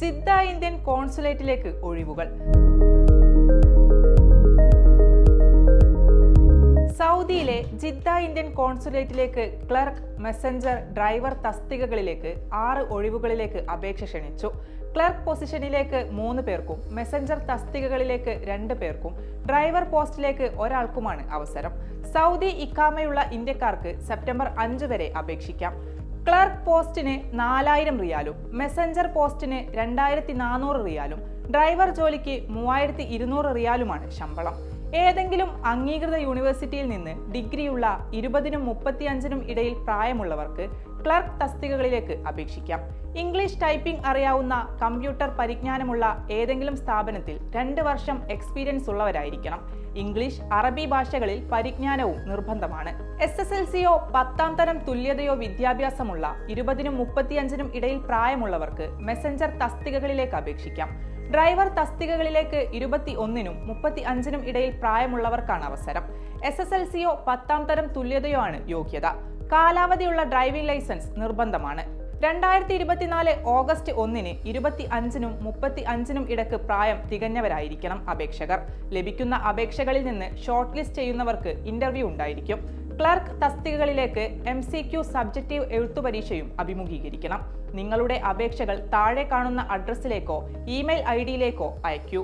Jeddah Indian കോൺസുലേറ്റിലേക്ക് ഒഴിവുകൾ. സൗദിയിലെ ജിദ്ദ ഇന്ത്യൻ കോൺസുലേറ്റിലേക്ക് ക്ലർക്ക് മെസ്സഞ്ചർ ഡ്രൈവർ തസ്തികകളിലേക്ക് ആറ് ഒഴിവുകളിലേക്ക് അപേക്ഷ ക്ഷണിച്ചു. ക്ലർക്ക് പൊസിഷനിലേക്ക് മൂന്ന് പേർക്കും മെസ്സഞ്ചർ തസ്തികകളിലേക്ക് രണ്ട് പേർക്കും ഡ്രൈവർ പോസ്റ്റിലേക്ക് ഒരാൾക്കുമാണ് അവസരം. സൗദി ഇക്കാമയുള്ള ഇന്ത്യക്കാർക്ക് സെപ്റ്റംബർ അഞ്ച് വരെ അപേക്ഷിക്കാം. ക്ലർക്ക് പോസ്റ്റിന് നാലായിരം റിയാലും മെസഞ്ചർ പോസ്റ്റിന് രണ്ടായിരത്തി നാനൂറ് റിയാലും ഡ്രൈവർ ജോലിക്ക് മൂവായിരത്തി ഇരുന്നൂറ് റിയാലുമാണ് ശമ്പളം. ഏതെങ്കിലും അംഗീകൃത യൂണിവേഴ്സിറ്റിയിൽ നിന്ന് ഡിഗ്രിയുള്ള ഇരുപതിനും മുപ്പത്തിയഞ്ചിനും ഇടയിൽ പ്രായമുള്ളവർക്ക് ക്ലർക്ക് തസ്തികകളിലേക്ക് അപേക്ഷിക്കാം. ഇംഗ്ലീഷ് ടൈപ്പിംഗ് അറിയാവുന്ന കമ്പ്യൂട്ടർ പരിജ്ഞാനമുള്ള ഏതെങ്കിലും സ്ഥാപനത്തിൽ രണ്ട് വർഷം എക്സ്പീരിയൻസ് ഉള്ളവരായിരിക്കണം. ഇംഗ്ലീഷ് അറബി ഭാഷകളിൽ പരിജ്ഞാനവും നിർബന്ധമാണ്. എസ് എസ് എൽ സിയോ പത്താം തരം തുല്യതയോ വിദ്യാഭ്യാസമുള്ള ഇരുപതിനും മുപ്പത്തിയഞ്ചിനും ഇടയിൽ പ്രായമുള്ളവർക്ക് മെസഞ്ചർ തസ്തികകളിലേക്ക് അപേക്ഷിക്കാം. ഡ്രൈവർ തസ്തികകളിലേക്ക് ഇരുപത്തി ഒന്നിനും മുപ്പത്തി അഞ്ചിനും ഇടയിൽ പ്രായമുള്ളവർക്കാണ് അവസരം. എസ് എസ് എൽ സിയോ പത്താം തരം തുല്യതയോ ആണ് യോഗ്യത. കാലാവധിയുള്ള ഡ്രൈവിംഗ് ലൈസൻസ് നിർബന്ധമാണ്. രണ്ടായിരത്തി ഇരുപത്തിനാല് ഓഗസ്റ്റ് ഒന്നിന് ഇരുപത്തി അഞ്ചിനും മുപ്പത്തി അഞ്ചിനും ഇടയ്ക്ക് പ്രായം തികഞ്ഞവരായിരിക്കണം അപേക്ഷകർ. ലഭിക്കുന്ന അപേക്ഷകളിൽ നിന്ന് ഷോർട്ട് ലിസ്റ്റ് ചെയ്യുന്നവർക്ക് ഇന്റർവ്യൂ ഉണ്ടായിരിക്കും. ക്ലർക്ക് തസ്തികകളിലേക്ക് എം സി ക്യു സബ്ജക്റ്റീവ് എഴുത്തുപരീക്ഷയും അഭിമുഖീകരിക്കണം. നിങ്ങളുടെ അപേക്ഷകൾ താഴെ കാണുന്ന അഡ്രസ്സിലേക്കോ ഇമെയിൽ ഐ ഡിയിലേക്കോ അയക്കൂ